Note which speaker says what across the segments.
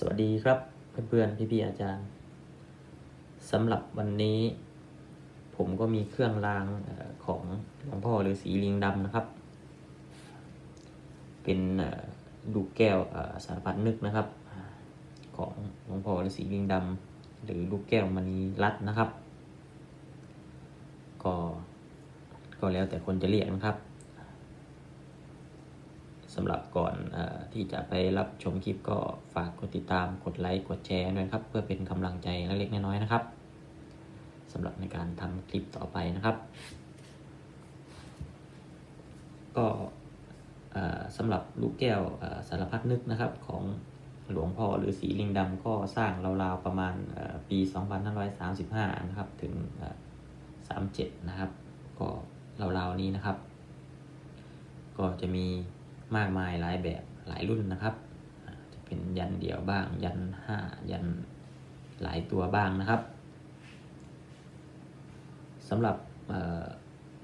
Speaker 1: สวัสดีครับเพื่อนๆพี่ๆอาจารย์สำหรับวันนี้ ผมก็มีเครื่องรางของหลวงพ่อฤาษีลิงดำนะครับ เป็นเอ่อลูกแก้วสารพัดนึกนะครับ ของหลวงพ่อฤาษีลิงดำหรือลูกแก้วมณีรัตนะครับ ก็ก็แล้วแต่คนจะเรียกนะครับ สำหรับก่อนอที่จะไปรับชมคลิปก็ฝากกดติดตามกดไลค์กดแชร์ด้วยนะครับ เพื่อเป็นกำลังใจเล็กๆน้อยๆนะครับสำหรับในการทำคลิปต่อไปนะครับ ก็สำหรับลูกแก้วสารพัดนึกนะครับของหลวงพ่อหรือสีลิงดำก็สร้างราวๆประมาณเอ่อปี 2535 นะครับถึง 37 นะครับ ก็ราวๆนี้นะครับ ก็จะมี มากมายหลายแบบหลายรุ่นนะครับ จะเป็นยันเดี่ยวบ้าง ยันห้ายันหลายตัวบ้างนะครับสำหรับ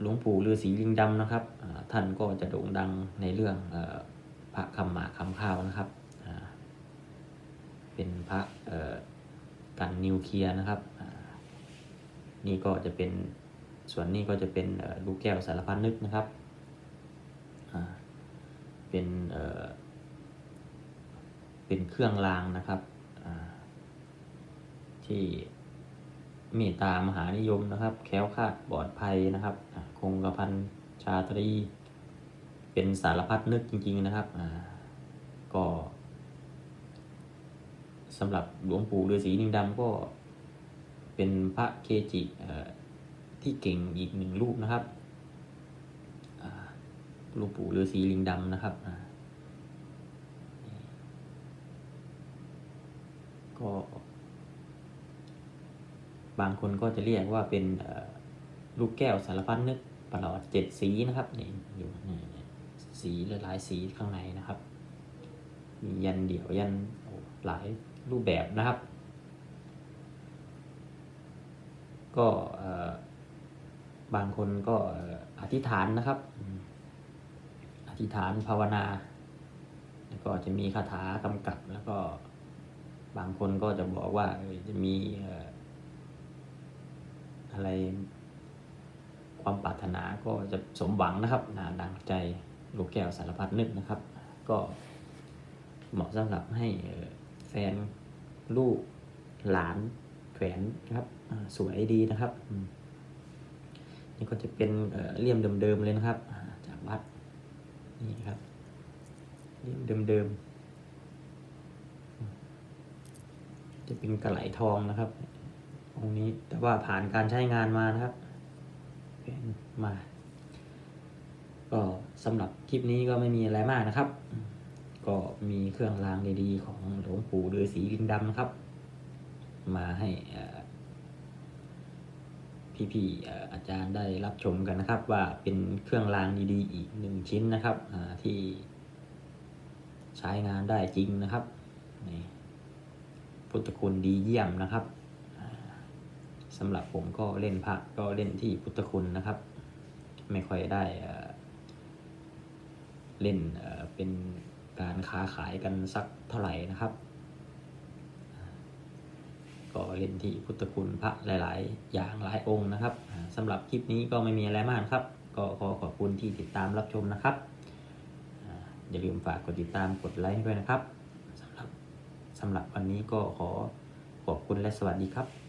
Speaker 1: หลวงปู่ฤาษีลิงดำนะครับ ท่านก็จะโด่งดังในเรื่องอพระคำหมาคำข้าวนะครับ เป็นพระกันนิวเคลียร์นะครับ นี่ก็จะเป็นส่วนนี้ก็จะเป็นลูกแก้วสารพัดนึกนะครับ เป็นเอ่อเป็นเครื่องรางนะครับที่เมตตามหานิยมนะครับ แค้วคาดปลอดภัยนะครับคงกระพันชาตรี เป็นสารพัดนึกจริง ๆนะครับก็สำหรับหลวงปู่ฤาษีนิงดำก็เป็นพระเกจิเอ่อที่เก่งอีกหนึ่งรูปนะครับ หลวงปู่ฤาษีลิงดำนะครับก็ บางคนก็จะเรียกว่าเป็นลูกแก้วสารพัดนึกประหลอดเจ็ดสีนะครับนี่อยู่สีหลายสีข้างในนะครับ มียันเดี่ยวยันหลายรูปแบบนะครับ ก็บางคนก็อธิษฐานนะครับ ธิษฐานภาวนา แล้วก็จะมีคาถากำกับ แล้วก็บางคนก็จะบอกว่าจะมีอะไร ความปรารถนาก็จะสมหวังนะครับนาดังใจลูกแก้วสารพัดนึกนะครับ ก็เหมาะสำหรับให้แฟนลูกหลานแขวนนะครับสวยดีนะครับ นี่ก็จะเป็นเเลี่ยมเดิมๆเลยนะครับ จากวัด นี่ครับเลี่ยมเดิมๆ จะเป็นกระไหลทองนะครับองนี้แต่ว่าผ่านการใช้งานมานะครับเป็นมา ก็สำหรับคลิปนี้ก็ไม่มีอะไรมากนะครับ ก็มีเครื่องรางดีๆ ของหลวงปู่ฤาษีลิงดำนะครับ มาให้อ่อ พี่ๆอาจารย์ได้รับชมกันนะครับ ว่าเป็นเครื่องรางดีๆ อีกหนึ่งชิ้นนะครับที่ใช้งานได้จริงนะครับนี่พุทธคุณดีเยี่ยมนะครับสำหรับผมก็เล่นพระก็เล่นที่พุทธคุณนะครับ ไม่ค่อยได้เล่นเป็นการค้าขายกันสักเท่าไหร่นะครับ ก็เล่นที่พุทธคุณพระหลาย ๆ อย่างหลายองค์นะครับอ่าสำหรับคลิปนี้ก็ไม่มีอะไรมากครับ ก็ขอขอบคุณที่ติดตามรับชมนะครับอ่าอย่าลืมฝากกดติดตามกดไลค์ให้ด้วยนะครับสำหรับสำหรับวันนี้ก็ขอขอบคุณและสวัสดีครับ